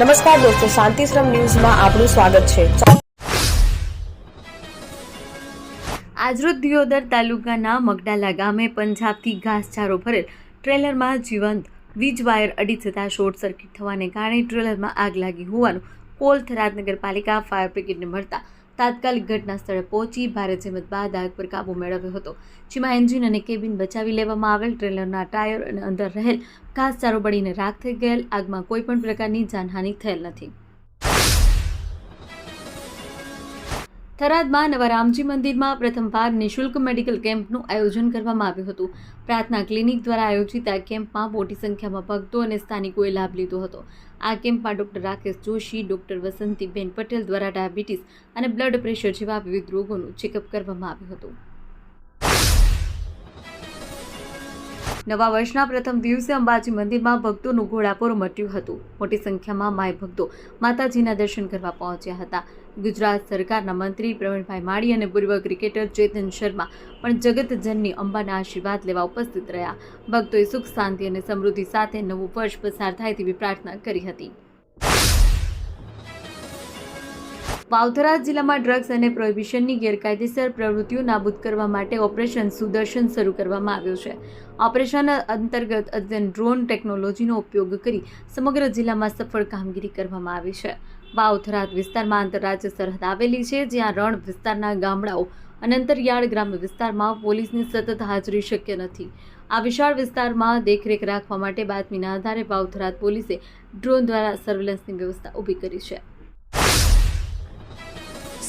નમસ્કાર દોસ્તો, શાંતિશ્રમ ન્યૂઝમાં આપનું સ્વાગત છે. આજરોજ દિયોદર તાલુકાના મગડાલા ગામે પંજાબથી ઘાસચારો ભરેલ ટ્રેલરમાં જીવંત વીજ વાયર અડી જતાં શોર્ટ સર્કિટ થવાને કારણે ટ્રેલરમાં આગ લાગી હોવાનું કોલ થરાદ નગરપાલિકા ફાયર બ્રિગેડને મળતા તાત્કાલિક ઘટના સ્થળે પહોંચી ભારે જહેમત બાદ આગ પર કાબૂ મેળવ્યો હતો, જેમાં એન્જિન અને કેબિન બચાવી લેવામાં આવેલ, ટ્રેલરના ટાયર અને અંદર રહેલ ઘાસચારો બળીને રાખ થઈ ગયેલ, આગમાં કોઈપણ પ્રકારની જાનહાનિ થયેલ નથી. થરાદમાં નવા રામજી મંદિરમાં પ્રથમવાર નિઃશુલ્ક મેડિકલ કેમ્પનું આયોજન કરવામાં આવ્યું હતું. પ્રાર્થના ક્લિનિક દ્વારા આયોજિત આ કેમ્પમાં મોટી સંખ્યામાં ભક્તો અને સ્થાનિકોએ લાભ લીધો હતો. આ કેમ્પમાં ડૉક્ટર રાકેશ જોશી, ડૉક્ટર વસંતીબેન પટેલ દ્વારા ડાયાબિટીસ અને બ્લડ પ્રેશર જેવા વિવિધ રોગોનું ચેકઅપ કરવામાં આવ્યું હતું. નવા વર્ષના પ્રથમ દિવસે અંબાજી મંદિરમાં ભક્તોનું ઘોડાપોર મટ્યું હતું. મોટી સંખ્યામાં માય ભક્તો માતાજીના દર્શન કરવા પહોંચ્યા હતા. ગુજરાત સરકારના મંત્રી પ્રવીણભાઈ માળી અને પૂર્વ ક્રિકેટર ચેતન શર્મા પણ જગતજનની અંબાના આશીર્વાદ લેવા ઉપસ્થિત રહ્યા. ભક્તોએ સુખ, શાંતિ અને સમૃદ્ધિ સાથે નવું વર્ષ પસાર થાય તેવી પ્રાર્થના કરી હતી. વાવથરા જિલ્લામાં ડ્રગ્સ અને પ્રોહિબિશનની ગેરકાયદેસર પ્રવૃત્તિઓ નાબૂદ કરવા માટે ઓપરેશન સુદર્શન શરૂ કરવામાં આવ્યું છે. ઓપરેશન અંતર્ગત અદ્યતન ડ્રોન ટેકનોલોજીનો ઉપયોગ કરી સમગ્ર જિલ્લામાં સફળ કામગીરી કરવામાં આવી છે. વાવથરા વિસ્તારમાં આંતરરાજ્ય સરહદ આવેલી છે, જ્યાં રણ વિસ્તારના ગામડાઓ અને અંતરિયાળ ગ્રામ્ય વિસ્તારમાં પોલીસની સતત હાજરી શક્ય નથી. આ વિશાળ વિસ્તારમાં દેખરેખ રાખવા માટે બાતમીના આધારે વાવથરા પોલીસે ડ્રોન દ્વારા સર્વેલન્સની વ્યવસ્થા ઊભી કરી છે.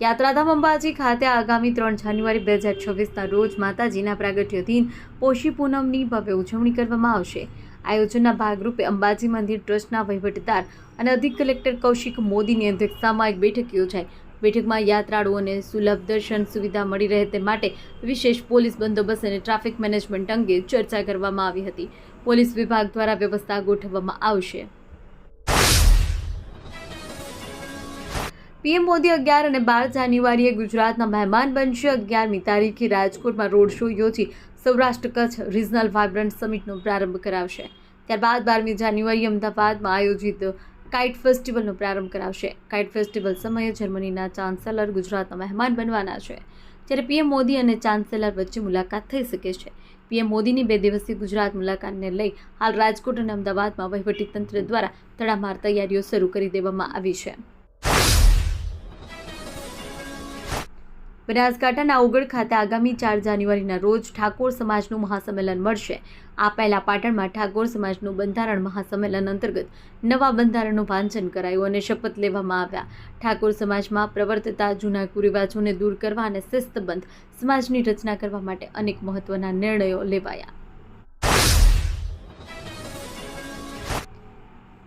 યાત્રાધામ અંબાજી ખાતે આગામી ત્રણ જાન્યુઆરી બે હજાર છવ્વીસના રોજ માતાજીના પ્રાગટ્ય દિન પોષી પૂનમની ભવ્ય ઉજવણી કરવામાં આવશે. આયોજનના ભાગરૂપે અંબાજી મંદિર ટ્રસ્ટના વહીવટદાર અને અધિક કલેક્ટર કૌશિક મોદીની અધ્યક્ષતામાં એક બેઠક યોજાઈ. બેઠકમાં યાત્રાળુઓને સુલભ દર્શન સુવિધા મળી રહે તે માટે વિશેષ પોલીસ બંદોબસ્ત અને ટ્રાફિક મેનેજમેન્ટ અંગે ચર્ચા કરવામાં આવી હતી. પોલીસ વિભાગ દ્વારા વ્યવસ્થા ગોઠવવામાં આવશે. પીએમ મોદી અગિયાર અને બાર જાન્યુઆરીએ ગુજરાતના મહેમાન બનશે. અગિયારમી તારીખે રાજકોટમાં રોડ શો યોજી સૌરાષ્ટ્ર કચ્છ રિજનલ વાઇબ્રન્ટ સમિટનો પ્રારંભ કરાવશે. ત્યારબાદ બારમી જાન્યુઆરી અમદાવાદમાં આયોજિત કાઇટ ફેસ્ટિવલનો પ્રારંભ કરાવશે. કાઇટ ફેસ્ટિવલ સમયે જર્મનીના ચાન્સેલર ગુજરાતના મહેમાન બનવાના છે. જ્યારે પીએમ મોદી અને ચાન્સેલર વચ્ચે મુલાકાત થઈ શકે છે. પીએમ મોદીની બે દિવસીય ગુજરાત મુલાકાતને લઈ હાલ રાજકોટ અને અમદાવાદમાં વહીવટીતંત્ર દ્વારા તડામાર તૈયારીઓ શરૂ કરી દેવામાં આવી છે. બનાસકાંઠાના ઉગડ ખાતે આગામી ચાર જાન્યુઆરીના રોજ ઠાકોર સમાજનું મહાસંમેલન મળશે. આ પહેલા પાટણમાં ઠાકોર સમાજનું બંધારણ મહાસંમેલન અંતર્ગત નવા બંધારણનું વાંચન કરાયું અને શપથ લેવામાં આવ્યા. ઠાકોર સમાજમાં પ્રવર્તતા, જૂના કુરિવાજોને દૂર કરવા અને શિસ્તબંધ સમાજની રચના કરવા માટે અનેક મહત્વના નિર્ણયો લેવાયા.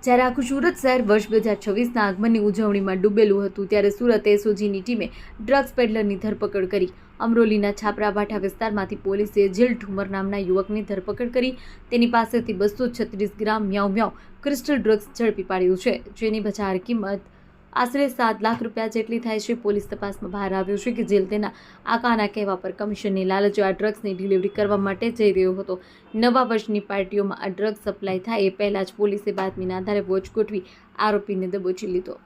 જ્યારે આખું સુરત શહેર વર્ષ બે હજાર છવ્વીસના આગમનની ઉજવણીમાં ડૂબેલું હતું, ત્યારે સુરત એસઓજીની ટીમે ડ્રગ્સ પેડલરની ધરપકડ કરી. અમરોલીના છાપરાભાઠા વિસ્તારમાંથી પોલીસે જેલ ઠુમર નામના યુવકની ધરપકડ કરી. તેની પાસેથી બસો છત્રીસ ગ્રામ મ્યાઉ મ્યાઉ ક્રિસ્ટલ ડ્રગ્સ ઝડપી પાડ્યું છે, જેની બજાર કિંમત આશરે સાત લાખ રૂપિયા જેટલી થાય છે પોલીસ તપાસમાં બહાર આવ્યું છે કે જેલ તેના આકાના કહેવા પર કમિશનની લાલચો આ ડ્રગ્સની ડિલિવરી કરવા માટે જઈ રહ્યો હતો. નવા વર્ષની પાર્ટીઓમાં આ ડ્રગ્સ સપ્લાય થાય એ પહેલાં જ પોલીસે બાતમીના આધારે વોચ ગોઠવી આરોપીને દબોચી લીધો.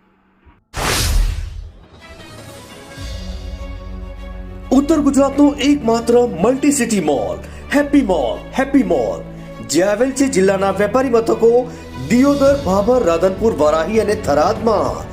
ઉત્તર ગુજરાતનો એકમાત્ર multi city mall happy mall happy mall જે આવેલ છે જિલ્લાના વેપારી મથકો દિયોદર, ભાભર, રાધનપુર, વરાહી અને થરાદમાં.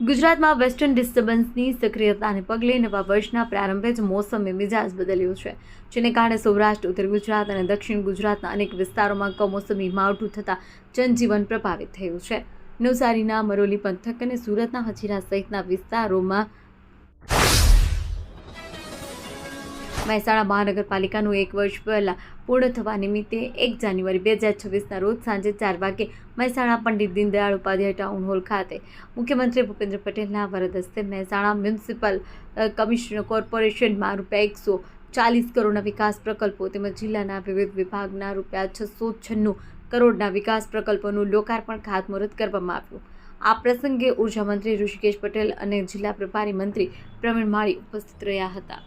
ગુજરાતમાં વેસ્ટર્ન ડિસ્ટર્બન્સની સક્રિયતાને પગલે નવા વર્ષના પ્રારંભે જ મોસમે મિજાજ બદલ્યો છે, જેને કારણે સૌરાષ્ટ્ર, ઉત્તર ગુજરાત અને દક્ષિણ ગુજરાતના અનેક વિસ્તારોમાં કમોસમી માવઠું થતાં જનજીવન પ્રભાવિત થયું છે. નવસારીના મરોલી પંથક અને સુરતના હજીરા સહિતના વિસ્તારોમાં મહેસાણા મહાનગરપાલિકાનું એક વર્ષ પહેલાં પૂર્ણ થવા નિમિત્તે એક જાન્યુઆરી બે હજાર છવ્વીસના રોજ સાંજે ચાર વાગે મહેસાણા પંડિત દીનદયાળ ઉપાધ્યાય ટાઉન હોલ ખાતે મુખ્યમંત્રી ભૂપેન્દ્ર પટેલના વરદ હસ્તે મહેસાણા મ્યુનિસિપલ કમિશનર કોર્પોરેશનમાં રૂપિયા એકસો ચાલીસ કરોડના વિકાસ પ્રકલ્પો તેમજ જિલ્લાના વિવિધ વિભાગના રૂપિયા છસો છન્નું કરોડના વિકાસ પ્રકલ્પોનું લોકાર્પણ ખાતમુહૂર્ત કરવામાં આવ્યું. આ પ્રસંગે ઊર્જા મંત્રી ઋષિકેશ પટેલ અને જિલ્લા પ્રભારી મંત્રી પ્રવીણ માળી ઉપસ્થિત રહ્યા હતા.